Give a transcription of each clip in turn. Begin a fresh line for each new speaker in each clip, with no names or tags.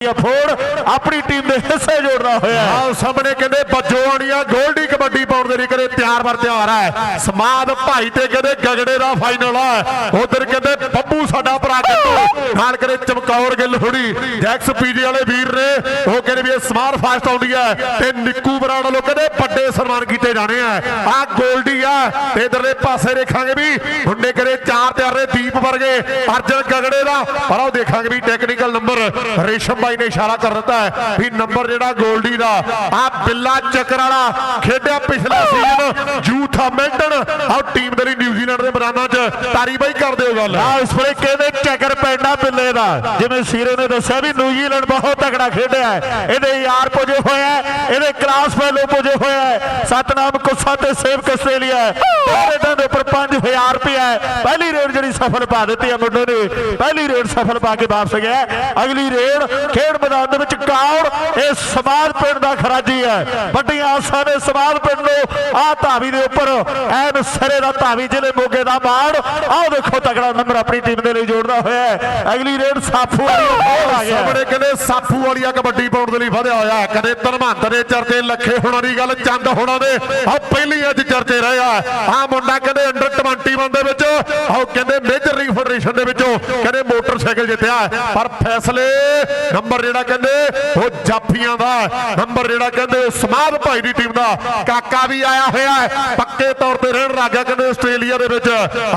ਫੋੜ ਆਪਣੀ ਟੀਮ ਦੇ ਹਿੱਸੇ ਜੋੜਦਾ ਹੋਇਆ।
ਆਹ ਸਾਹਮਣੇ ਕਹਿੰਦੇ ਬੱਜੋਆਣੀਆਂ ਗੋਲਡੀ ਪਾਉਣ ਦੇ ਲਈ ਤਿਆਰ ਵਰ ਤਿਉਹਾਰ ਹੈ। ਸਮਾਦ ਭਾਈ ਤੇ ਕਹਿੰਦੇ ਗਗੜੇ ਦਾ ਫਾਈਨਲ ਹੈ। ਉਧਰ ਕਹਿੰਦੇ ਬੱਬੂ ਸਾਡਾ ਭਰਾ ਗੱਟੂ ਨਾਲ ਕਰੇ ਚਮਕੌਰ ਗਿੱਲ ਹੁੜੀ ਜੈਕਸ ਪੀਜੀ ਵਾਲੇ ਵੀਰ ਨੇ। ਉਹ ਕਹਿੰਦੇ ਵੀ ਇਹ ਸਮਾਰ ਫਾਸਟ ਆਉਂਦੀ ਹੈ। ਤੇ ਨਿੱਕੂ ਬਰਾੜ ਵੱਲੋਂ ਕਹਿੰਦੇ ਵੱਡੇ ਸਨਮਾਨ ਕੀਤੇ ਜਾਣੇ ਆ। ਆ ਗੋਲਡੀ ਆ। ਤੇ ਇਧਰਲੇ ਪਾਸੇ ਦੇਖਾਂਗੇ ਵੀ ਮੁੰਡੇ ਕਰੇ ਚਾਰ ਤਿਆਰ ਨੇ ਦੀਪ ਵਰਗੇ। ਅਰਜਨ ਗਗੜੇ ਦਾ। ਪਰ ਉਹ ਦੇਖਾਂਗੇ ਵੀ ਟੈਕਨੀਕਲ ਨੰਬਰ ਰੇਸ਼ਮ ਬਾਈ ਨੇ ਇਸ਼ਾਰਾ ਕਰ ਦਿੱਤਾ ਹੈ ਵੀ ਨੰਬਰ ਜਿਹੜਾ ਗੋਲਡੀ ਦਾ। ਆ ਬਿੱਲਾ ਚੱਕਰ ਵਾਲਾ ਖੇਡਿਆ ਪਿਛਲਾ ਸੀਜ਼ਨ ਯੂਥ ਮੈਂਟਨ ਆ ਟੀਮ ਦੇ ਲਈ ਨਿਊਜ਼ੀਲੈਂਡ ਦੇ ਮੈਦਾਨਾਂ 'ਚ ਤਾਰੀ ਬਾਈ ਕਰ ਦਿਓ ਗੱਲ।
ਆ ਇਸ ਵੇਲੇ ਕਹਿੰਦੇ ਚੱਕਰ ਪੈਂਦਾ ਬਿੱਲੇ ਦਾ? ਜਿਵੇਂ ਸੀਰੇ ਨੇ ਦੱਸਿਆ ਵੀ ਨਿਊਜ਼ੀਲੈਂਡ ਬਹੁਤ ਤਕੜਾ ਖੇਡਿਆ ਹੈ। ਇਹਦੇ ਯਾਰ ਪੁਜੇ ਹੋਏ ਇਹਦੇ ਕਲਾਸ ਫੈਲੋ ਪੁਜੇ ਹੋਏ ਸਤਨਾਮ ਕੁੱਸਾ ਤੇ ਸੇਵਕ ਆਸਟ੍ਰੇਲੀਆ ਹੈ। ਦੋ ਦੇ ਉੱਪਰ 5000 ਰੁਪਇਆ ਪਹਿਲੀ ਰੇਡ ਜਿਹੜੀ ਸਫਲ ਪਾ ਦਿੱਤੀ ਹੈ ਮੁੰਡੇ ਨੇ। ਪਹਿਲੀ ਰੇਡ ਸਫਲ ਪਾ ਕੇ ਵਾਪਸ ਗਿਆ ਅਗਲੀ ਰੇਡ ਖੇਡ ਮੈਦਾਨ ਦੇ ਵਿੱਚ ਕੌਰ ਇਹ ਸਮਾਦ ਪਿੰਡ ਦਾ ਖਰਾਜੀ ਹੈ। ਵੱਡੀਆਂ ਆਸਾਂ ਨੇ ਸਮਾਦ ਪਿੰਡ ਨੂੰ ਆ ਧਾਵੀ ਦੇ ਉੱਪਰ ਐਨ ਸਿਰੇ ਦਾ ਧਾਵੀ ਜ਼ਿਲ੍ਹੇ ਮੋਗੇ ਦਾ ਮਾਣ, ਆਹ ਦੇਖੋ ਤਕੜਾ ਨੰਬਰ ਆਪਣੀ ਟੀਮ ਦੇ ਲਈ ਜੋੜਦਾ ਹੋਇਆ ਅਗਲੀ ਰੇਡ ਸਾਫੂ ਵਾਲੀ ਹੋਰ ਆ ਗਿਆ।
ਸਾਹਮਣੇ ਕਹਿੰਦੇ ਸਾਫੂ ਵਾਲੀਆ ਕਬੱਡੀ ਪਾਉਣ ਦੇ ਲਈ ਵਧਿਆ ਹੋਇਆ ਕਦੇ ਧਰਮੰਤ ਦੇ ਚਰਚੇ ਲੱਖੇ ਹੋਣਾ ਦੀ ਗੱਲ, ਚੰਦ ਹੋਣਾ ਦੇ। ਆ ਪਹਿਲੀ ਅੱਜ ਚਰਚੇ ਰਹੇ ਆ। ਆ ਮੁੰਡਾ ਕਹਿੰਦੇ ਅੰਡਰ 21 ਦੇ ਵਿੱਚ। ਆਹ ਕਹਿੰਦੇ ਮੇਜਰ ਲੀਗ ਫੈਡਰੇਸ਼ਨ ਦੇ ਵਿੱਚੋਂ ਕਹਿੰਦੇ ਮੋਟਰਸਾਈਕਲ ਜਿੱਤਿਆ। ਪਰ ਫੈਸਲੇ ਨੰਬਰ ਜਿਹੜਾ ਕਹਿੰਦੇ ਉਹ ਜਾਫੀਆਂ ਦਾ। ਨੰਬਰ ਜਿਹੜਾ ਕਹਿੰਦੇ ਉਹ ਭਾਈ ਦੀ ਟੀਮ ਦਾ। ਕਾਕਾ ਵੀ ਆਇਆ ਹੋਇਆ ਹੈ। ਪੱਕੇ ਤੌਰ ਤੇ ਰਹਿਣ ਰਾਜਾ ਕਹਿੰਦੇ ਆਸਟ੍ਰੇਲੀਆ ਦੇ ਵਿੱਚ।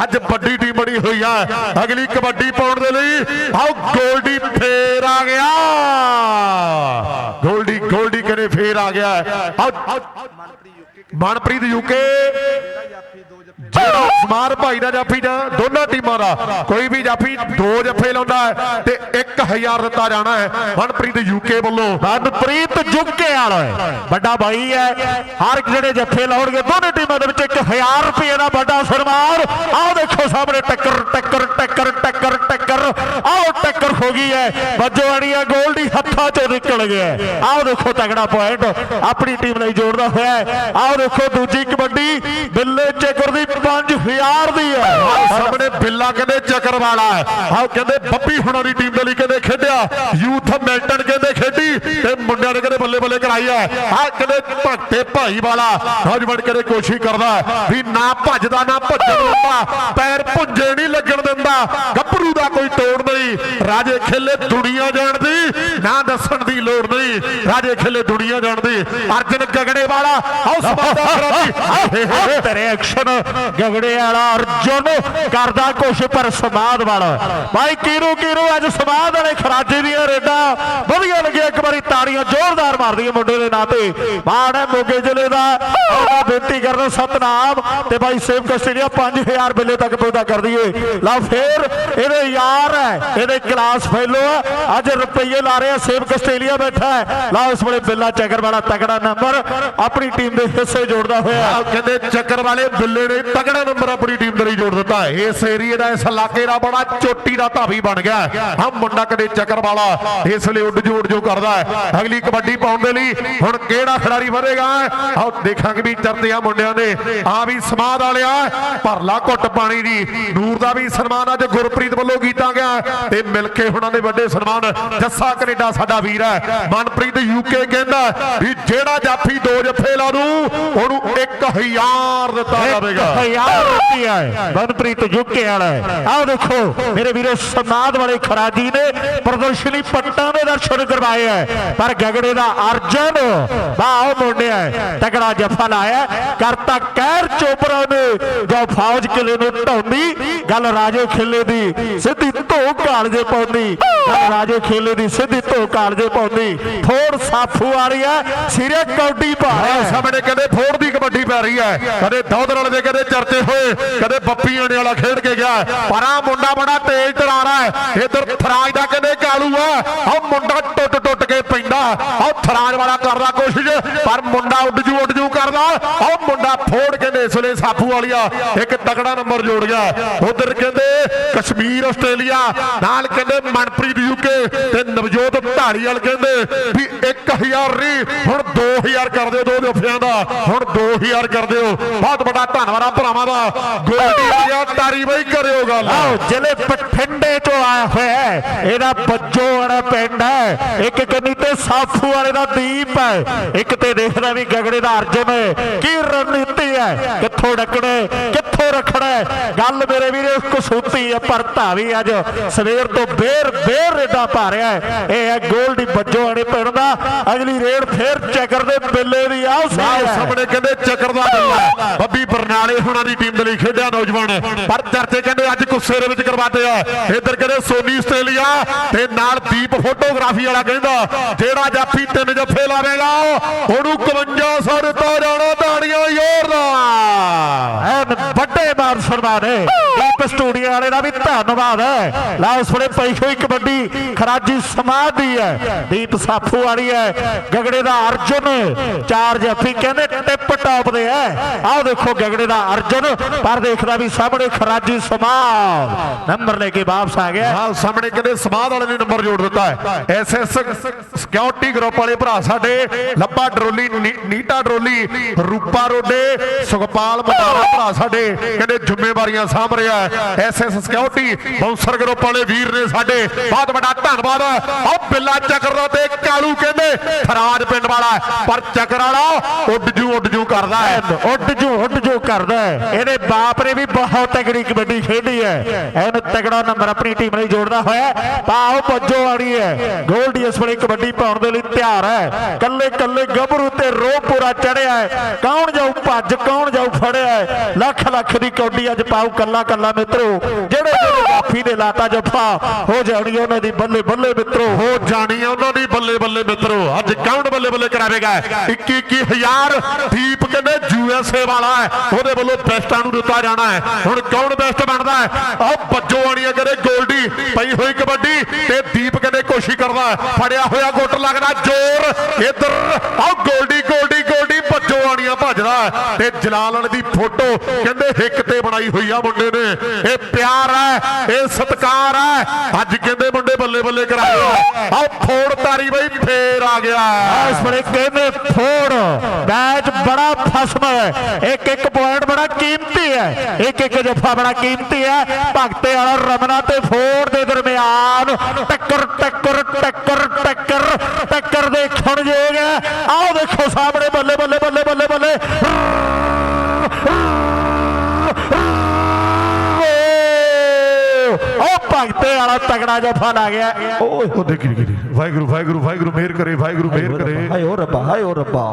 ਅੱਜ ਵੱਡੀ ਟੀਮ ਬਣੀ ਹੋਈ ਹੈ। ਅਗਲੀ ਕਬੱਡੀ ਪਾਉਣ ਦੇ ਲਈ ਆਓ ਗੋਲਡੀ ਫੇਰ ਆ ਗਿਆ। ਗੋਲਡੀ ਗੋਲਡੀ ਕਹਿੰਦੇ ਫੇਰ ਆ ਗਿਆ ਆਓ ਮਨਪ੍ਰੀਤ ਯੂਕੇ। ਜਿਹੜਾ ਸਮਾਰ ਭਾਈ ਦਾ ਜਾਫੀ ਦਾ, ਦੋਨਾਂ ਟੀਮਾਂ ਦਾ। ਕੋਈ ਵੀ ਜਾਫੀ ਦੋ ਜੱਫੇ ਲਾਉਂਦਾ ਹੈ ਤੇ 1000 ਦਿੱਤਾ ਜਾਣਾ ਹੈ। ਮਨਪ੍ਰੀਤ ਯੂਕੇ ਵੱਲੋਂ।
ਮਨਪ੍ਰੀਤ ਜੁੱਕੇ ਵਾਲਾ ਹੈ। ਵੱਡਾ ਭਾਈ ਹੈ। ਹਰ ਜਿਹੜੇ ਜੱਫੇ ਲਾਉਣਗੇ, ਦੋਨੇ ਟੀਮਾਂ ਦੇ ਵਿੱਚ 1000 ਰੁਪਏ ਦਾ ਵੱਡਾ ਸਨਮਾਨ। ਆਹ ਦੇਖੋ ਸਾਹਮਣੇ ਟੱਕਰ ਟੱਕਰ ਟੱਕਰ ਟੱਕਰ ਟੱਕਰ। ਆਹ ਟੱਕਰ ਹੋ ਗਈ ਹੈ। ਵੱਜੋਆੜੀਆ ਗੋਲਡੀ ਹੱਥਾਂ ਚੋਂ ਨਿਕਲ ਗਿਆ ਹੈ। ਆਹ ਦੇਖੋ ਤਗੜਾ ਪੁਆਇੰਟ ਆਪਣੀ ਟੀਮ ਲਈ ਜੋੜਦਾ ਹੋਇਆ ਹੈ। ਆਹ ਦੇਖੋ ਦੂਜੀ ਕਬੱਡੀ। ਬਿੱਲੇ ਚੇਕਰ ਦੀ 5000 ਦੀ ਹੈ
ਸਾਹਮਣੇ ਬਿੱਲਾ ਕਹਿੰਦੇ ਚੱਕਰ ਵਾਲਾ ਹੈ ਆਹ ਕਹਿੰਦੇ ਬੱਬੀ ਹੁਣਾਂ ਦੀ ਟੀਮ ਦੇ ਲਈ ਕਹਿੰਦੇ ਖੇਡਿਆ ਯੂਥ ਮਿਲਟਨ ਕਹਿੰਦੇ ਖੇਡੀ ਤੇ ਮੁੰਡਿਆਂ ਨੇ ਕਹਿੰਦੇ ਬੱਲੇ ਬੱਲੇ ਕਰਾਈ ਹੈ ਆਹ ਕਹਿੰਦੇ ਭਗਤੇ ਭਾਈ ਵਾਲਾ ਨੌਜਵਾਨ ਕਹਿੰਦੇ ਕੋਸ਼ਿਸ਼ ਕਰਦਾ ਵੀ ਨਾ ਭੱਜਦਾ ਨਾ ਭੱਜਣ ਦਿੰਦਾ ਪੈਰ ਪੁੰਜੇ ਨਹੀਂ ਲੱਗਣ ਦਿੰਦਾ ਗੱਭਰੂ ਦਾ ਕੋਈ ਤੋੜ ਨਹੀਂ ਰਾਜੇ ਖੇਲੇ ਦੁਨੀਆ ਜਾਣਦੀ ਨਾ ਦੱਸਣ ਦੀ ਲੋੜ ਨਹੀਂ ਰਾਜੇ ਖੇਲੇ ਦੁਨੀਆ ਜਾਣਦੀ ਅਰਜਨ ਗਗੜੇ ਵਾਲਾ ਸਮਾਦਾ ਖਰਾਬੀ
ਆਹ ਤੇਰੇ ਐਕਸ਼ਨ ਗਵੜੇ ਵਾਲਾ ਅਰਜੁਨ ਕਰਦਾ ਕੁਛ ਪਰ ਸਮਾਦ ਵਾਲਾ। ਭਾਈ ਕੀਰੂ ਕੀਰੂ ਅੱਜ ਸਮਾਦ ਵਾਲੇ ਖਰਾਜੇ ਦੀਆਂ ਰੇਡਾਂ, ਵਧੀਆ ਵਾਰੀ ਤਾੜੀਆਂ ਜ਼ੋਰਦਾਰ ਮਾਰਦੀਆਂ ਮੁੰਡੇ ਦੇ ਨਾਂ ਤੇ। ਮਾਣ ਹੈ ਮੋਗੇ ਜ਼ਿਲ੍ਹੇ ਦਾ। ਉਹਨਾਂ ਬੇਨਤੀ ਕਰਦਾ ਸਤਨਾਮ ਤੇ ਭਾਈ ਸੇਵ ਕਸਟੇਡੀਆ 5000 ਬਿੱਲੇ ਤੱਕ ਪਹੁੰਚਾ ਕਰ ਦਈਏ। ਲਾ ਫੇਰ ਇਹਦੇ ਯਾਰ ਹੈ, ਇਹਦੇ ਕਲਾਸ ਫੈਲੋ ਹੈ। ਅੱਜ ਰੁਪਈਏ ਲਾ ਰਿਹਾ ਸੇਵ ਕਸਟੇਲੀਆ ਬੈਠਾ ਹੈ। ਲਾ ਇਸ ਵੇਲੇ ਬਿੱਲਾ ਚੱਕਰ ਵਾਲਾ ਤਕੜਾ ਨੰਬਰ, ਆਪਣੀ ਟੀਮ ਦੇ ਹਿੱਸੇ ਜੋੜਦਾ ਹੋਇਆ
ਆਹ ਕਹਿੰਦੇ ਚੱਕਰ ਵਾਲੇ ਬਿੱਲੇ ਨੇ ਤਗੜਾ ਨੰਬਰ ਆਪਣੀ ਟੀਮ ਦੇ ਲਈ ਜੋੜ ਦਿੱਤਾ ਇਸ ਏਰੀਏ ਦਾ ਇਸ ਇਲਾਕੇ ਦਾ ਬੜਾ ਚੋਟੀ ਦਾ ਧਾਵੀ ਬਣ ਗਿਆ ਹਾਂ। ਮੁੰਡਾ ਕਦੇ ਚੱਕਰ ਵਾਲਾ ਇਸ ਲਈ ਉੱਡ ਜੋੜ ਜੋ ਕਰਦਾ ਹੈ। ਅਗਲੀ ਕਬੱਡੀ ਪਾਉਣ ਦੇ ਲਈ ਹੁਣ ਕਿਹੜਾ ਖਿਡਾਰੀ ਵਧੇਗਾ? ਆਓ ਦੇਖਾਂਗੇ ਵੀ ਚਰਤੇ ਆ ਮੁੰਡਿਆਂ ਨੇ ਆ ਵੀ ਸਮਾਦ ਵਾਲਿਆ ਭਰਲਾ ਘੁੱਟ ਪਾਣੀ ਦੀ। ਨੂਰ ਦਾ ਵੀ ਸਨਮਾਨ ਅੱਜ ਗੁਰਪ੍ਰੀਤ ਵੱਲੋਂ ਕੀਤਾ ਗਿਆ। ਤੇ ਮਿਲ ਕੇ ਹੁਣਾਂ ਦੇ ਵੱਡੇ ਸਨਮਾਨ। ਜੱਸਾ ਕੈਨੇਡਾ ਸਾਡਾ ਵੀਰ ਹੈ। ਮਨਪ੍ਰੀਤ ਯੂਕੇ ਕਹਿੰਦਾ ਵੀ ਜਿਹੜਾ ਜਾਫੀ ਦੋ ਜੱਫੇ ਲਾ ਦੂ ਉਹਨੂੰ 1000 ਦਿੱਤਾ ਜਾਵੇਗਾ।
ਹਜ਼ਾਰ ਰੁਪਿਆ ਹੈ। ਮਨਪ੍ਰੀਤ ਜੁੱਕੇ ਵਾਲਾ। ਆਹ ਦੇਖੋ ਮੇਰੇ ਵੀਰੋ ਸਮਾਦ ਵਾਲੇ ਖਰਾਜੀ ਨੇ ਪ੍ਰਦਰਸ਼ਨੀ ਪੱਟਾਂ ਦੇ ਦਰਸ਼ਨ ਕਰਵਾਏ ਹੈ। ਪਰ ਗਗੜੇ ਦਾ ਅਰਜਨ, ਵਾਹ ਮੁੰਡਿਆ ਹੈ। ਤਕੜਾ ਜੱਫਾ ਲਾਇਆ ਕਰਤਾ ਕਹਿਰ ਚੋਪਰਾ ਨੇ। ਜੋ ਫੌਜ ਕਿਲੇ ਨੂੰ ਢਾਉਂਦੀ, ਗੱਲ ਰਾਜੇ ਖੇਲੇ ਦੀ, ਸਿੱਧੀ ਧੋ ਕਾਲਜੇ ਪਾਉਂਦੀ। ਗੱਲ ਰਾਜੇ ਖੇਲੇ ਦੀ, ਸਿੱਧੀ ਧੋ ਕਾਲਜੇ ਪਾਉਂਦੀ। ਥੋੜ ਸਾਫੂ ਵਾਲੀ ਹੈ ਸਿਰੇ ਕੌਡੀ ਪਾ ਰਿਹਾ
ਸਾਹਮਣੇ ਕਹਿੰਦੇ ਫੋੜ ਦੀ ਕਬੱਡੀ ਪੈ ਰਹੀ ਹੈ ਕਦੇ ਦੌਦਰ ਵਾਲੇ ਦੇ ਕਦੇ ਚਰਚੇ ਹੋਏ ਕਦੇ ਬੱਪੀ ਆਣੇ ਵਾਲਾ ਖੇਡ ਕੇ ਗਿਆ। ਪਰ ਆ ਮੁੰਡਾ ਬੜਾ ਤੇਜ਼ ਤਰਾਰਾ ਹੈ ਇਧਰ ਫਰਾਜ ਦਾ ਕਹਿੰਦੇ ਕਾਲੂ ਆ ਆ ਮੁੰਡਾ ਟੁੱਟ ਟੁੱਟ ਕੇ ਪੈਂਦਾ ਆ ਫਰਾਜ ਵਾਲਾ ਕਰਦਾ ਕੋਸ਼ਿਸ਼, ਪਰ ਮੁੰਡਾ ਉੱਡ ਜੂ ਉੱਡ ਜੂ ਕਰਦਾ। ਉਹ ਮੁੰਡਾ ਫੋੜ ਕੇ ਨੇ ਇਸ ਵੇਲੇ ਸਾਫੂ ਵਾਲੀਆ, ਇੱਕ ਤਕੜਾ ਨੰਬਰ ਜੋੜ ਗਿਆ। ਉਧਰ ਕਹਿੰਦੇ, ਕਸ਼ਮੀਰ, ਆਸਟ੍ਰੇਲੀਆ, ਨਾਲ ਕਹਿੰਦੇ ਮਨਪ੍ਰੀਤ ਯੂਕੇ ਤੇ ਨਵਜੋਤ ਢਾਲੀਵਾਲ ਕਹਿੰਦੇ ਵੀ 1000 ਨਹੀਂ, ਹੁਣ 2000 ਕਰ ਦਿਓ ਦੋ ਜਫਿਆਂ ਦਾ, ਹੁਣ 2000 ਕਰ ਦਿਓ। ਬਹੁਤ ਵੱਡਾ ਧੰਨਵਾਦ ਆ ਭਰਾਵਾਂ ਦਾ। ਗੋਲਡੀ ਵਾਲੀਆ, ਤਾਰੀ ਬਈ, ਕਰਿਓ ਗੱਲ।
ਆਓ, ਜ਼ਿਲ੍ਹੇ ਪਠੰਡੇ ਤੋਂ ਆਇਆ ਹੋਇਆ ਇਹਦਾ ਬੱਜੋ ਵਾਲਾ ਪਿੰਡ ਹੈ। ਇੱਕ ਕੰਨੀ ਤੇ ਸਾਫੂ ਵਾਲੇ ਦਾ ਦੀਪ ਹੈ। ਇੱਕ ਤੇ ਦੇਖਦਾ ਵੀ ਗਗੜੇ ਦਾ ਅਰਜਨ ਕੀ ਰਣਨੀਤੀ ਹੈ। ਕਿੱਥੋਂ ਡੱਕਣਾ ਕਿੱਥੋਂ ਰੱਖਣਾ। ਗੱਲ ਮੇਰੇ ਵੀਰੇ ਕਸੂਤੀ ਹੈ ਪਰ ਧਾਵੀ ਅੱਜ ਸਵੇਰ ਤੋਂ ਬੇਰ ਬੇਰ ਰੇਡਾ ਪਾ ਰਿਹਾ ਹੈ। ਇਹ ਹੈ ਗੋਲਡੀ ਬੱਜੋ ਵਾਲੇ ਪਿੰਡ ਦਾ। ਅਗਲੀ ਰੇਡ ਫੇਰ ਚੱਕਰ ਦੇ ਬਿੱਲੇ ਦੀ
ਆਹ
ਸਾਹਮਣੇ
ਕਹਿੰਦੇ ਚੱਕਰ ਦਾ ਬੱਲਾ ਬੱਬੀ ਬਰਨਾਲੇ ਹੁਣਾਂ ਦੀ ਟੀਮ ਦੇ ਲਈ ਖੇਡਿਆ ਨੌਜਵਾਨ। ਪਰ ਚਰਚੇ ਕਹਿੰਦੇ ਅੱਜ ਗੁੱਸੇ ਦੇ ਵਿੱਚ ਕਰਵਾਤੇ ਆ। ਇੱਧਰ ਕਹਿੰਦੇ ਸੋਨੀ ਆਸਟ੍ਰੇਲੀਆ ਤੇ ਨਾਲ ਦੀਪ ਫੋਟੋਗ੍ਰਾਫੀ ਵਾਲਾ ਕਹਿੰਦਾ ਜਿਹੜਾ ਜਾਫੀ ਤਿੰਨ ਜੱਫੇ ਲਾਵੇਗਾ ਉਹਨੂੰ 5100 ਦਿੱਤਾ ਜਾਣਾ ਤਾੜੀਆਂ ਜ਼ੋਰ ਦਾ।
ਐਨ ਵੱਡੇ ਮਾਨ ਸਨਮਾਨ ਹੈ ਦੀਪ ਸਟੂਡੀਓ ਵਾਲੇ ਦਾ ਵੀ ਧੰਨਵਾਦ ਹੈ ਲਾ ਉਸ ਵੇਲੇ ਪਈ ਹੋਈ ਕਬੱਡੀ ਖਰਾਜੀ ਸਮਾਜ ਦੀ ਹੈ ਦੀਪ ਸਾਫੂ ਵਾਲੀ ਹੈ ਗਗੜੇ ਦਾ ਅਰਜੁਨ ਚਾਰ ਜੱਫੀ ਕਹਿੰਦੇ ਟਿਪ ਟਾਪ ਦੇ ਹੈ ਆਹ ਦੇਖੋ ਗਗੜੇ ਦਾ ਅਰਜੁਨ ਪਰ ਦੇਖਦਾ ਵੀ ਸਾਹਮਣੇ ਖਰਾਜੀ ਸਮਾਜ। ਨੰਬਰ ਲੈ ਕੇ ਵਾਪਸ ਆ ਗਿਆ।
ਹਾਂ ਸਾਹਮਣੇ ਕਹਿੰਦੇ ਸਮਾਧ ਵਾਲੇ ਨੇ ਨੰਬਰ ਜੋੜ ਦਿੱਤਾ ਹੈ ਐਸਐਸ ਸਿਕਿਉਰਿਟੀ ਗਰੁੱਪ ਵਾਲੇ ਭਰਾ ਸਾਡੇ ਲੱਭਾ ਡਰੋਲੀ ਨੀਟਾ ਡਰੋਲੀ ਰੂਪਾ ਰੋਡੇ ਸੁਖਪਾਲ ਮਟਾਰਾ ਭਰਾ ਸਾਡੇ ਕਹਿੰਦੇ ਜ਼ਿੰਮੇਵਾਰੀਆਂ ਸਾਂਭ ਰਿਹਾ ਹੈ। ਐਸਐਸ ਸਿਕਿਉਰਿਟੀ ਬਾਉਂਸਰ ਗਰੁੱਪ ਵਾਲੇ ਵੀਰ ਨੇ ਸਾਡੇ ਬਹੁਤ ਵੱਡਾ ਧੰਨਵਾਦ। ਉਹ ਬਿੱਲਾ ਚੱਕਰ ਦਾ ਤੇ ਕਾਲੂ ਕਹਿੰਦੇ ਫਰਾਜ ਪਿੰਡ ਵਾਲਾ। ਪਰ ਚੱਕਰ ਵਾਲਾ ਉੱਡ ਜੂ ਉੱਡ ਜੂ ਕਰਦਾ ਹੈ।
ਉੱਡ ਜੋ ਉੱਡ ਜੋ ਕਰਦਾ ਹੈ। ਇਹਦੇ ਬਾਪ ਨੇ ਵੀ ਬਹੁਤ ਤਗੜੀ ਕਬੱਡੀ ਖੇਡੀ ਹੈ। ਇਹਨੂੰ ਤਗੜਾ ਨੰਬਰ ਆਪਣੀ ਟੀਮ ਲਈ ਜੋੜਦਾ ਹੋਇਆ ਪਾਓ ਪੱਜੋ ਵਾਲੀ ਹੈ। ਗੋਲਡੀ ਇਸ ਵੇਲੇ ਕਬੱਡੀ ਪਾਉਣ ਦੇ ਲਈ ਤਿਆਰ ਹੈ। ਕੱਲੇ ਕੱਲੇ ਗੱਭਰੂ ਤੇ ਰੋ ਪੂਰਾ ਚੜਿਆ ਹੈ। ਕੌਣ ਜਾਊ ਭੱਜ, ਕੌਣ ਜਾਊ ਫੜਿਆ ਹੈ। ਲੱਖ ਲੱਖ ਦੀ ਕੌਡੀ ਅੱਜ ਪਾਉ ਕੱਲਾ ਕੱਲਾ ਮਿੱਤਰੋ। ਜਿਹੜੇ ਜਿਹੜੇ ਦੇ ਲਾਤਾ ਜੱਫਾ। ਹੋ ਜਾਣੀ ਉਹਨਾਂ ਦੀ ਬੱਲੇ ਬੱਲੇ ਮਿੱਤਰੋ,
ਹੋ ਜਾਣੀ ਉਹਨਾਂ ਦੀ ਬੱਲੇ ਬੱਲੇ ਮਿੱਤਰੋ। ਅੱਜ ਕੌਣ ਬੱਲੇ ਬੱਲੇ ਕਰਾਵੇਗਾ? 21 21000 ਦੀਪ ਕਹਿੰਦੇ ਯੂਐਸਏ ਵਾਲਾ ਹੈ। ਉਹਦੇ ਵੱਲੋਂ ਬੈਸਟਾਂ ਨੂੰ ਦਿੱਤਾ ਜਾਣਾ ਹੈ। ਹੁਣ ਕੌਣ ਬੈਸਟ ਬਣਦਾ ਹੈ? ਆਹ ਬੱਜੋ ਆਣੀਆਂ ਕਹਿੰਦੇ ਗੋਲਡੀ, ਪਈ ਹੋਈ ਕਬੱਡੀ ਤੇ ਦੀਪ ਕਹਿੰਦੇ ਕੋਸ਼ਿਸ਼ ਕਰਦਾ ਫੜਿਆ ਹੋਇਆ ਗੁੱਟ ਲੱਗਦਾ, ਜ਼ੋਰ, ਇੱਧਰ। ਆਹ ਗੋਲਡੀ ਗੋਲਡੀ ਗੋਲਡੀ ਭੱਜਦਾ ਹੈ ਤੇ ਜਲਾਲ ਦੀ ਫੋਟੋ ਕਹਿੰਦੇ ਹਿੱਕ ਤੇ ਬਣਾਈ ਹੋਈ ਆ ਮੁੰਡੇ ਨੇ। ਇਹ ਪਿਆਰ ਹੈ, ਇਹ ਸਤਿਕਾਰ ਹੈ। ਅੱਜ ਕਹਿੰਦੇ ਮੁੰਡੇ ਬੱਲੇ ਬੱਲੇ ਕਰਾਇਆ ਆਹ ਫੋੜ ਤਾਰੀ ਬਈ, ਫੇਰ ਆ ਗਿਆ।
ਇਸ ਵੇਲੇ ਕਹਿੰਦੇ ਫੋੜ, ਮੈਚ ਬੜਾ ਫਸਮ ਹੈ। ਇੱਕ ਇੱਕ ਪੁਆਇੰਟ ਬੜਾ ਕੀਮਤੀ ਹੈ। ਇੱਕ ਇੱਕ ਜੱਫਾ ਬੜਾ ਕੀਮਤੀ ਹੈ। ਭਗਤੇ ਵਾਲਾ ਰਮਨਾ ਤੇ ਫੋੜ ਦੇ ਦਰਮਿਆਨ ਟੱਕਰ ਟੱਕਰ ਟੱਕਰ ਟੱਕਰ ਟੱਕਰ ਦੇਖਣ ਯੋਗ ਹੈ। ਆਓ ਦੇਖੋ ਸਾਹਮਣੇ ਬੱਲੇ ਬੱਲੇ ਉਹ ਭਗਤੇ ਵਾਲਾ ਤਗੜਾ ਜੱਫਾ ਲਾ ਗਿਆ।
ਓਏ ਉਹ ਦੇਖੀ ਦੇਖੀ ਵਾਹਿਗੁਰੂ ਵਾਹਿਗੁਰੂ ਵਾਹਿਗੁਰੂ ਮਿਹਰ ਕਰੇ ਵਾਹਿਗੁਰੂ ਮਿਹਰ ਕਰੇ।
ਹਾਏ ਓ ਰੱਬਾ ਹਾਏ ਓ ਰੱਬਾ।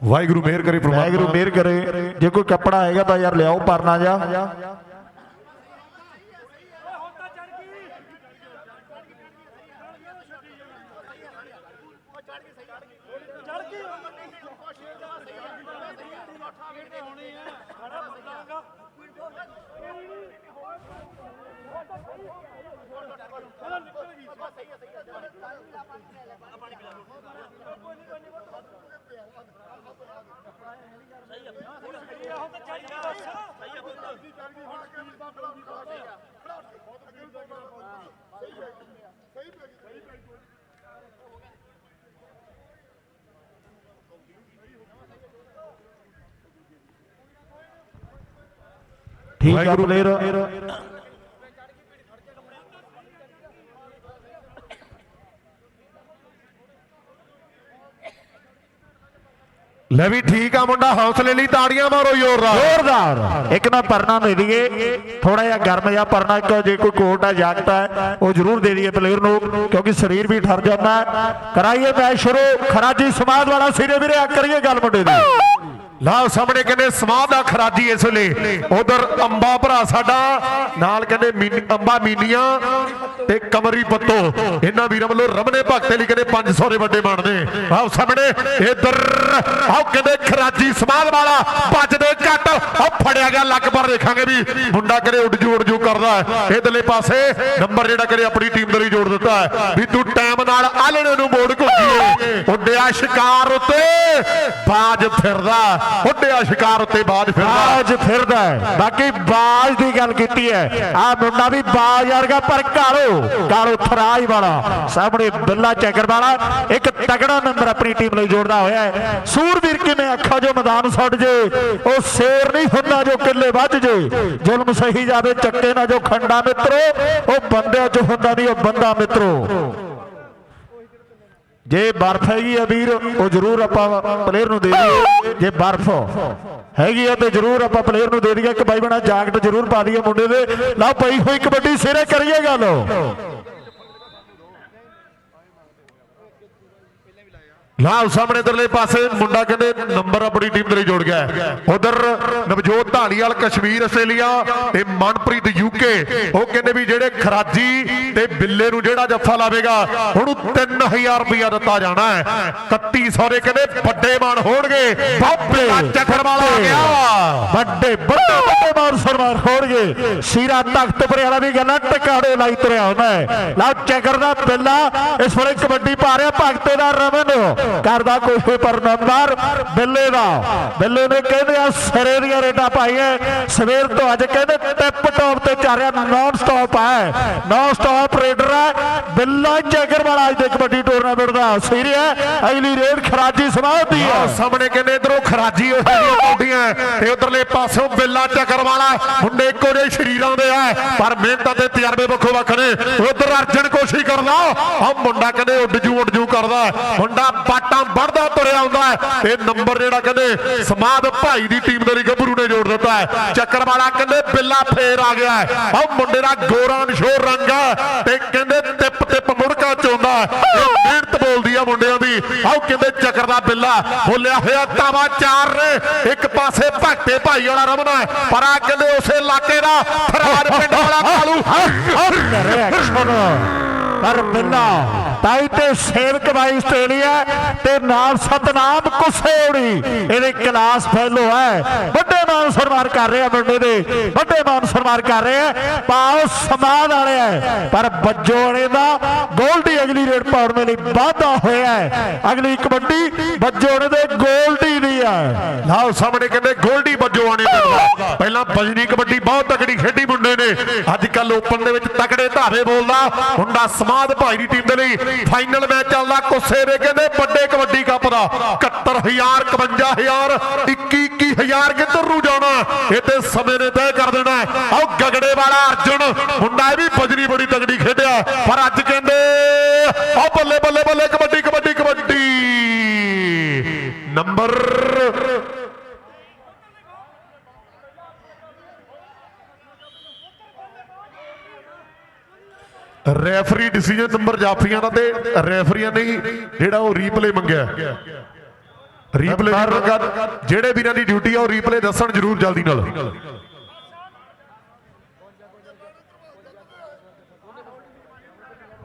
ਵਾਹਿਗੁਰੂ ਮਿਹਰ ਕਰੇ ਪ੍ਰਮਾਤਮਾ।
ਵਾਹਿਗੁਰੂ ਮਿਹਰ ਕਰੇ। ਜੇ ਕੋਈ ਕੱਪੜਾ ਹੈਗਾ ਤਾਂ ਯਾਰ ਲਿਆਓ ਪਰਨਾ ਜਾ ਠੀਕ ਆ
ਵਾਹਿਗੁਰੂ।
ਪਲੇਅਰ
ਲੈ ਵੀ ਠੀਕ ਆ ਮੁੰਡਾ, ਹੌਸਲੇ ਲਈ ਤਾੜੀਆਂ ਮਾਰੋ, ਜ਼ੋਰਦਾਰ।
ਜ਼ੋਰਦਾਰ। ਇੱਕ ਨਾ ਪਰਨਾ ਦੇ ਦਈਏ। ਥੋੜਾ ਜਿਹਾ ਗਰਮ ਜਿਹਾ ਪਰਨਾ, ਇੱਕ ਜੇ ਕੋਈ ਕੋਟ ਹੈ ਜੈਕਟ ਹੈ ਉਹ ਜ਼ਰੂਰ ਦੇ ਦਈਏ ਪਲੇਅਰ ਨੂੰ, ਕਿਉਂਕਿ ਸਰੀਰ ਵੀ ਠਰ ਜਾਂਦਾ। ਕਰਾਈਏ ਮੈਚ ਸ਼ੁਰੂ। ਖਰਾਜੀ ਸਮਾਜ ਵਾਲਾ ਸਿਰੇ ਵੀਰੇ, ਆ ਕਰੀਏ ਗੱਲ ਮੁੰਡੇ ਦੀ।
ਲਓ ਸਾਹਮਣੇ ਕਹਿੰਦੇ ਸਮਾਧ ਦਾ ਖਰਾਜੀ ਇਸ ਵੇਲੇ। ਉਧਰ ਅੰਬਾ ਭਰਾ ਸਾਡਾ, ਨਾਲ ਕਹਿੰਦੇ ਮੀਨੀ- ਅੰਬਾ ਮੀਨੀਆਂ ਤੇ ਕਮਰੀ ਪੱਤੋ। ਇਹਨਾਂ ਵੀਰਾਂ ਵੱਲੋਂ ਰਮਨੇ ਭਗਤੇ ਲਈ ਕਹਿੰਦੇ 500 ਦੇ ਵੱਡੇ ਬਣਦੇ। ਆਓ ਸਾਹਮਣੇ, ਇਧਰ, ਆਓ ਕਹਿੰਦੇ ਖਰਾਜੀ ਸਮਾਧ ਵਾਲਾ ਵੱਜਦੇ ਘੱਟ। ਆਓ ਫੜਿਆ ਗਿਆ ਲੱਕ ਪਰ, ਦੇਖਾਂਗੇ ਵੀ ਮੁੰਡਾ ਕਰੇ ਉੱਡ ਜੂ ਉੱਡ ਜੂ ਕਰਦਾ ਹੈ। ਇਧਰਲੇ ਪਾਸੇ ਨੰਬਰ ਜਿਹੜਾ ਕਰੇ ਆਪਣੀ ਟੀਮ ਦੇ ਲਈ ਜੋੜ ਦਿੱਤਾ ਹੈ। ਵੀ ਤੂੰ ਟਾਈਮ ਨਾਲ ਆਲਣੇ ਨੂੰ ਮੋੜ ਘੁੱਟੀਏ ਉੱਡਿਆ ਸ਼ਿਕਾਰ ਉੱਤੇ, ਬਾਜ ਫਿਰਦਾ। ਉੱਡਿਆ ਸ਼ਿਕਾਰ ਉੱਤੇ ਬਾਜ ਫਿਰਦਾ।
ਬਾਜ ਫਿਰਦਾ ਹੈ। ਬਾਕੀ ਬਾਜ ਦੀ ਗੱਲ ਕੀਤੀ ਹੈ। ਆ ਮੁੰਡਾ ਵੀ ਬਾਜ ਵਰਗਾ ਪਰ ਕਾਲੋ ਕਾਲੋ ਥਰਾਜ ਵਾਲਾ। ਸਾਹਮਣੇ ਬਿੱਲਾ ਚੈਕਰ ਵਾਲਾ। ਇੱਕ ਤਗੜਾ ਨੰਬਰ ਆਪਣੀ ਟੀਮ ਲਈ ਜੋੜਦਾ ਹੋਇਆ ਹੈ। ਸੂਰਵੀਰ ਕਿਵੇਂ ਅੱਖਾਂ ਜੋ ਮੈਦਾਨ ਛੱਡ ਜੇ? ਉਹ ਸ਼ੇਰ ਨਹੀਂ ਹੁੰਦਾ ਜੋ ਕਿੱਲੇ ਵੱਜ ਜੇ। ਜ਼ੁਲਮ ਸਹੀ ਜਾਵੇ ਚੱਕੇ ਨਾ ਜੋ ਖੰਡਾ ਮਿੱਤਰੋ। ਉਹ ਬੰਦਿਆਂ ਚ ਹੁੰਦਾ ਨਹੀਂ ਉਹ ਬੰਦਾ ਮਿੱਤਰੋ। ਜੇ ਬਰਫ਼ ਹੈਗੀ ਆ ਵੀਰ, ਉਹ ਜ਼ਰੂਰ ਆਪਾਂ ਪਲੇਅਰ ਨੂੰ ਦੇ ਦਈਏ। ਜੇ ਬਰਫ਼ ਹੈਗੀ ਆ ਤੇ ਜ਼ਰੂਰ ਆਪਾਂ ਪਲੇਅਰ ਨੂੰ ਦੇ ਦਈਏ। ਕਿ ਬਾਈ ਬਣਾ ਜਾਕਟ ਜ਼ਰੂਰ ਪਾ ਦਈਏ ਮੁੰਡੇ ਦੇ। ਲਓ ਪਈ ਹੋਈ ਕਬੱਡੀ ਸਿਰੇ ਕਰੀਏ ਗੱਲ।
ਲਾਲ ਸਾਹਮਣੇ ਇਧਰਲੇ ਪਾਸੇ ਮੁੰਡਾ ਕਹਿੰਦੇ ਨੰਬਰ ਆਪਣੀ ਟੀਮ ਦੇ ਲਈ ਜੋੜ ਗਿਆ ਉਧਰ ਨਵਜੋਤ ਢਾਲੀਵਾਲ ਕਸ਼ਮੀਰ ਆਸਟ੍ਰੇਲੀਆ ਤੇ ਮਨਪ੍ਰੀਤ ਯੂਕੇ। ਉਹ ਕਹਿੰਦੇ ਵੀ ਜਿਹੜੇ ਖਰਾਜੀ ਤੇ ਬਿੱਲੇ ਨੂੰ ਜਿਹੜਾ ਜੱਫਾ ਲਾਵੇਗਾ ਉਹਨੂੰ 3000 ਰੁਪਇਆ ਦਿੱਤਾ ਜਾਣਾ ਹੈ। 3100 ਦੇ ਕਹਿੰਦੇ ਵੱਡੇ ਮਾਨ ਹੋਣਗੇ। ਬਾਬੇ ਚੱਕਰ ਵਾਲਾ ਆ ਗਿਆ।
ਵੱਡੇ ਵੱਡੇ। ਵੱਡੇ ਮਾਰ ਸਰਮਾਰ ਹੋਣਗੇ। ਸੀਰਾ ਤਖਤਪੁਰੇ ਵਾਲਾ ਵੀ ਗੱਲਾਂ ਟਿਕਾੜੇ ਲਾਈ ਤੁਰਿਆ ਹੁੰਦਾ ਹੈ ਲਓ ਚੈਕਰ ਦਾ ਬਿੱਲਾ ਇਸ ਵੇਲੇ ਕਬੱਡੀ ਪਾ ਰਿਹਾ ਭਗਤੇ ਦਾ ਰਮਨ। ਕਰਦਾ ਕੋਈ ਪਰ ਨੰਬਰ, ਬਿੱਲੇ ਦਾ। ਬਿੱਲੇ ਨੇ ਕਹਿੰਦੇ ਆ, ਸਿਰੇ ਦੀਆਂ ਰੇਡਾਂ ਪਾਈਆਂ। ਸਵੇਰ ਤੋਂ ਅੱਜ ਕਹਿੰਦੇ ਟਿਪ ਟੌਪ ਤੇ ਚੱਲ ਰਿਹਾ ਨਾਨ ਸਟਾਪ ਹੈ ਨਾਨ ਸਟਾਪ ਰੇਡਰ ਹੈ ਬਿੱਲਾ ਚੈਕਰ ਵਾਲਾ ਅੱਜ ਦੇ ਕਬੱਡੀ ਟੂਰਨਾਮੈਂਟ ਦਾ ਸੀਰੀਆ ਅਗਲੀ ਰੇਡ ਖਰਾਜੀ ਸਮਾਧੀ ਹੈ
ਸਾਹਮਣੇ ਕਹਿੰਦੇ ਇਧਰੋਂ ਖਰਾਜੀ ਉਹ ਜਿਹੜੀਆਂ ਕੌਡੀਆਂ ਤੇ ਉਧਰਲੇ ਪਾਸੋਂ ਬਿੱਲਾ ਚੱਕਰ ਵਾਲਾ ਮੁੰਡੇ ਇੱਕੋ ਜਿਹੇ ਸ਼ਰੀਰਾਂ ਦੇ ਆ ਪਰ ਮਿਹਨਤ ਤੇ ਤਜਰਬੇ ਵੱਖੋ ਵੱਖ ਨੇ। ਉਧਰ ਅਰਜਨ ਕੋਸ਼ਿਸ਼ ਕਰਦਾ ਆ ਮੁੰਡਾ ਕਹਿੰਦੇ ਉੱਡ ਜੂ ਉੱਡ ਜੂ ਕਰਦਾ ਮੁੰਡਾ ਬਾਟਾਂ ਵੜਦਾ ਤੁਰਿਆ ਆਉਂਦਾ ਹੈ। ਇਹ ਨੰਬਰ ਜਿਹੜਾ ਕਹਿੰਦੇ ਸਮਾਦ ਭਾਈ ਦੀ ਟੀਮ ਦੇ ਲਈ ਗੱਭਰੂ ਨੇ ਜੋੜ ਦਿੱਤਾ ਹੈ। ਚੱਕਰ ਵਾਲਾ ਕਹਿੰਦੇ ਬਿੱਲਾ ਫੇਰ ਆ ਗਿਆ ਹੈ। ਮੁੰਡੇ ਦਾ ਗੋਰਾ ਨਿਸ਼ੋਰ ਰੰਗ ਹੈ। ਤੇ ਕਹਿੰਦੇ ਟਿਪ ਟਿਪ ਮੁੜਕਾ ਚੋਂਦਾ ਇਹ ਮਿਹਨਤ ਬੋਲਦੀ ਆ ਮੁੰਡਿਆਂ ਦੀ ਆਹ ਕਹਿੰਦੇ ਚੱਕਰ ਦਾ ਬਿੱਲਾ ਬੋਲਿਆ ਹੋਇਆ ਤਾਵਾ ਚਾਰ ਨੇ ਇੱਕ ਪਾਸੇ ਭਗਤੇ ਭਾਈ ਵਾਲਾ ਰਮਨਾ ਪਰ ਆ ਕਹਿੰਦੇ ਉਸੇ ਇਲਾਕੇ ਦਾ ਫਰਾਰ ਪਿੰਡ ਵਾਲਾ ਕਾਲੂ
ਰਿਐਕਸ਼ਨ ਪਰ ਬਿੱਲਾ ਤਾਈ ਤੇ ਸੇਵਕ ਬਾਈ ਆਸਟ੍ਰੇਲੀਆ ਤੇ ਨਾਲ ਸਤਨਾਮ ਕੁਸੇੜੀ। ਇਹਦੇ ਕਲਾਸ ਫੈਲੋ ਹੈ। ਵੱਡੇ ਮਾਨ ਸਨਮਾਨ ਕਰ ਰਿਹਾ ਆ ਮੁੰਡੇ ਦੇ। ਵੱਡੇ ਮਾਨ ਸਨਮਾਨ ਕਰ ਰਹੇ ਆ ਪਾਓ ਸਮਾਨ ਵਾਲੇ ਆ ਪਰ ਬੱਜੋ ਵਾਲੇ ਦਾ ਗੋਲਡੀ ਅਗਲੀ ਰੇਡ ਪਾਉਣ ਦੇ ਲਈ ਵਾਧਾ ਹੋਇਆ ਹੈ। ਅਗਲੀ ਕਬੱਡੀ ਬੱਜੋ ਵਾਲੇ ਦੇ ਗੋਲਡੀ ਦੀ ਹੈ
ਲਾਓ ਸਾਹਮਣੇ ਕਹਿੰਦੇ ਗੋਲਡੀ ਬੱਜੋ ਆਣੇ ਪੈਂਦਾ ਪਹਿਲਾਂ ਬਜਨੀ ਕਬੱਡੀ, ਬਹੁਤ ਤਕੜੀ ਖੇਡੀ ਮੁੰਡੇ ਨੇ। ਅੱਜ ਕੱਲ ਓਪਨ ਦੇ ਵਿੱਚ ਤਕੜੇ ਧਾਵੇ ਬੋਲਦਾ। ਮੁੰਡਾ ਸਮਾਦ ਭਾਈ ਦੀ ਟੀਮ ਦੇ ਲਈ ਫਾਈਨਲ ਮੈਚ ਚੱਲਦਾ। ਕੁੱਸੇ ਦੇ ਕਹਿੰਦੇ ਵੱਡੇ ਕਬੱਡੀ ਕੱਪ ਦਾ। 71000 51000 21 21000 ਕਿੱਧਰ ਨੂੰ ਜਾਣਾ? ਇਹ ਤੇ ਸਮੇਂ ਨੇ ਤੈਅ ਕਰ ਦੇਣਾ ਆਓ ਗਗੜੇ ਵਾਲਾ ਅਰਜੁਨ। ਮੁੰਡਾ ਇਹ ਵੀ ਬਜਰੀ ਬੜੀ ਤਗੜੀ ਖੇਡਿਆ। ਪਰ ਅੱਜ ਕਹਿੰਦੇ, ਆਓ ਬੱਲੇ ਬੱਲੇ ਬੱਲੇ kabaddi kabaddi kabaddi. Number referee decision number ਜਾਫੀਆਂ ਦਾ ਤੇ ਰੈਫਰੀਆਂ ਨੇ ਜਿਹੜਾ ਉਹ ਰੀਪਲੇ ਮੰਗਿਆ। ਰੀਪਲੇ ਜਿਹੜੇ ਵੀਰਾਂ ਦੀ ਡਿਊਟੀ ਆ ਉਹ ਰੀਪਲੇ ਦੱਸਣ ਜਰੂਰ ਜਲਦੀ ਨਾਲ।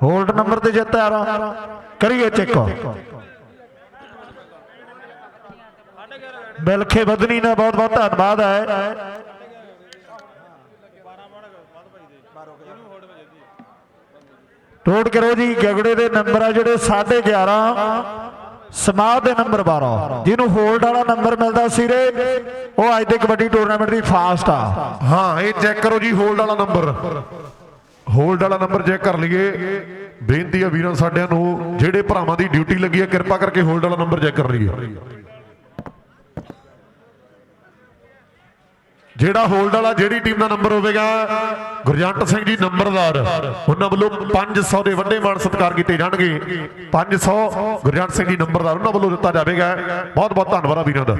ਹੋਲਡ ਨੰਬਰ ਤੇ ਜਿੱਤ ਆ ਕਰੀਏ ਚੈੱਕ ਮਿਲਖੇ ਬਦਨੀ ਦਾ ਬਹੁਤ ਬਹੁਤ ਧੰਨਵਾਦ ਹੈ। ਨੋਟ ਕਰੋ ਜੀ, ਗਗੜੇ ਦੇ ਨੰਬਰ ਆ ਜਿਹੜੇ 11.5 ਸਮਾਧ ਦੇ ਨੰਬਰ 12 ਜਿਹਨੂੰ ਹੋਲਡ ਵਾਲਾ ਨੰਬਰ ਮਿਲਦਾ ਸਿਰੇ ਉਹ ਅੱਜ ਦੇ ਕਬੱਡੀ ਟੂਰਨਾਮੈਂਟ ਦੀ ਫਾਸਟ ਆ।
ਹਾਂ, ਇਹ ਚੈੱਕ ਕਰੋ ਜੀ ਹੋਲਡ ਵਾਲਾ ਨੰਬਰ। ਹੋਲਡ ਵਾਲਾ ਨੰਬਰ ਚੈੱਕ ਕਰ ਲਈਏ। ਬੇਨਤੀ ਆ ਵੀਰਾਂ ਸਾਡਿਆਂ ਨੂੰ, ਜਿਹੜੇ ਭਰਾਵਾਂ ਦੀ ਡਿਊਟੀ ਲੱਗੀ ਹੈ ਕਿਰਪਾ ਕਰਕੇ ਹੋਲਡ ਵਾਲਾ ਨੰਬਰ ਚੈੱਕ ਕਰ ਲਈਏ। ਜਿਹੜਾ ਹੋਲਡ ਵਾਲਾ ਜਿਹੜੀ ਟੀਮ ਦਾ ਨੰਬਰ ਹੋਵੇਗਾ, ਗੁਰਜੰਟ ਸਿੰਘ ਜੀ ਨੰਬਰਦਾਰ। ਉਹਨਾਂ ਵੱਲੋਂ 500 ਦੇ ਵੱਡੇ ਮਾਣ ਸਤਿਕਾਰ ਕੀਤੇ ਜਾਣਗੇ। 500 ਗੁਰਜੰਟ ਸਿੰਘ ਜੀ ਨੰਬਰਦਾਰ ਉਹਨਾਂ ਵੱਲੋਂ ਦਿੱਤਾ ਜਾਵੇਗਾ। ਬਹੁਤ ਬਹੁਤ ਧੰਨਵਾਦ ਆ ਵੀਰਾਂ ਦਾ।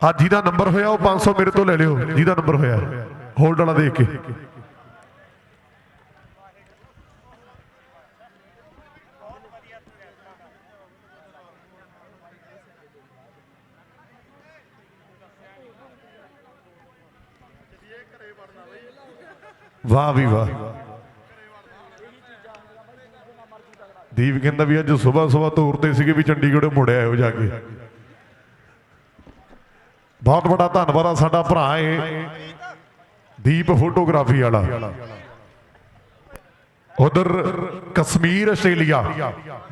ਆ ਜਿਹਦਾ ਨੰਬਰ ਹੋਇਆ ਉਹ 500 ਮੇਰੇ ਤੋਂ ਲੈ ਲਿਓ। ਜਿਹਦਾ ਨੰਬਰ ਹੋਇਆ ਹੋਲਡ ਵਾਲਾ ਦੇਖ ਕੇ। ਵਾਹ ਵੀ ਵਾਹ। ਦੀਪ ਕਹਿੰਦਾ ਵੀ ਅੱਜ ਸਵੇਰ ਸਵੇਰ ਤੋਰ ਸੀਗੇ ਵੀ ਚੰਡੀਗੜ੍ਹ ਮੁੜਿਆ ਆਇਓ ਜਾ ਕੇ। ਬਹੁਤ ਬੜਾ ਧੰਨਵਾਦ ਆ ਸਾਡਾ ਭਰਾ ਏ ਦੀਪ ਫੋਟੋਗ੍ਰਾਫੀ ਵਾਲਾ। ਉਧਰ ਕਸ਼ਮੀਰ ਆਸਟ੍ਰੇਲੀਆ।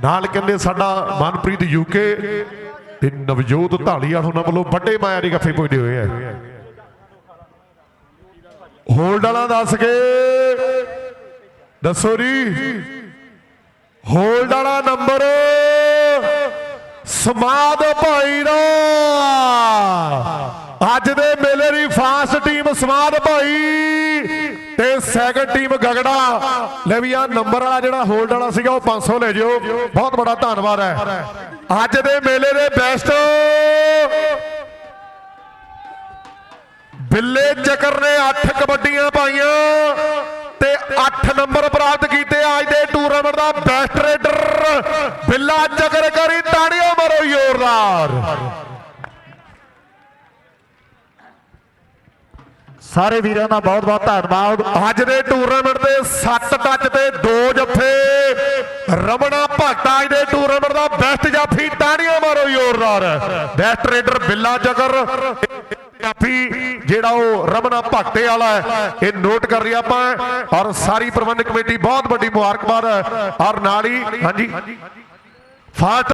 ਨਾਲ ਕਹਿੰਦੇ ਸਾਡਾ ਮਨਪ੍ਰੀਤ ਯੂਕੇ ਤੇ ਨਵਜੋਤ ਢਾਲੀਵਾਲ ਉਹਨਾਂ ਵੱਲੋਂ ਵੱਡੇ ਮਾਇਆ ਦੇ ਗੱਫੇ ਪੁੱਜਦੇ ਹੋਏ ਆ। ਹੋਲਡ ਵਾਲਾ ਦੱਸ ਕੇ। ਦੱਸੋ ਜੀ। ਹੋਲਡ ਵਾਲਾ ਨੰਬਰ। ਸਮਾਦ ਭਾਈ ਦਾ। ਅੱਜ ਦੇ ਮੇਲੇ ਦੀ ਫਾਸਟ ਟੀਮ ਸਮਾਦ ਭਾਈ ਤੇ ਸੈਕੰਡ ਟੀਮ ਗਗੜਾ। ਲੈ ਵੀ ਆ ਨੰਬਰ ਵਾਲਾ ਜਿਹੜਾ ਹੋਲਡ ਵਾਲਾ ਸੀਗਾ, ਉਹ 500 ਲੈ ਜਿਓ। ਬਹੁਤ ਬੜਾ ਧੰਨਵਾਦ ਹੈ। ਅੱਜ ਦੇ ਮੇਲੇ ਦੇ ਬੈਸਟ ਬਿੱਲੇ ਚੱਕਰ ਨੇ 8 ਕਬੱਡੀਆਂ ਪਾਈਆਂ ਤੇ 8 ਨੰਬਰ ਪ੍ਰਾਪਤ ਕੀਤੇ ਅੱਜ ਦੇ ਟੂਰਨਾਮੈਂਟ ਦਾ ਬੈਸਟ ਰੇਡਰ ਬਿੱਲਾ ਚੱਕਰ ਕਰੀ ਤਾੜੀਆਂ ਮਾਰੋ ਜ਼ੋਰਦਾਰ।
ਸਾਰੇ ਵੀਰਾਂ ਦਾ ਬਹੁਤ ਬਹੁਤ ਧੰਨਵਾਦ।
ਅੱਜ ਦੇ ਟੂਰਨਾਮੈਂਟ ਦੇ 7 ਟੱਚ ਤੇ 2 ਜੱਫੇ। ਰਮਣਾ ਭਗਤਾ ਅੱਜ ਦੇ ਟੂਰਨਾਮੈਂਟ ਦਾ ਬੈਸਟ ਜਾਫੀ, ਤਾੜੀਆਂ ਮਾਰੋ ਜ਼ੋਰਦਾਰ। ਬੈਸਟ ਰੇਡਰ ਬਿੱਲਾ ਚੱਕਰ ਜਾਫੀ ਜਿਹੜਾ ਉਹ ਰਮਣਾ ਭਗਤੇ ਵਾਲਾ ਹੈ, ਇਹ ਨੋਟ ਕਰ ਰਹੀ ਆਪਾਂ ਔਰ ਸਾਰੀ ਪ੍ਰਬੰਧਕ ਕਮੇਟੀ, ਬਹੁਤ ਵੱਡੀ ਮੁਬਾਰਕਬਾਦ ਹੈ ਔਰ ਨਾਲ ਹੀ ਹਾਂਜੀ। ਫਾਸਟ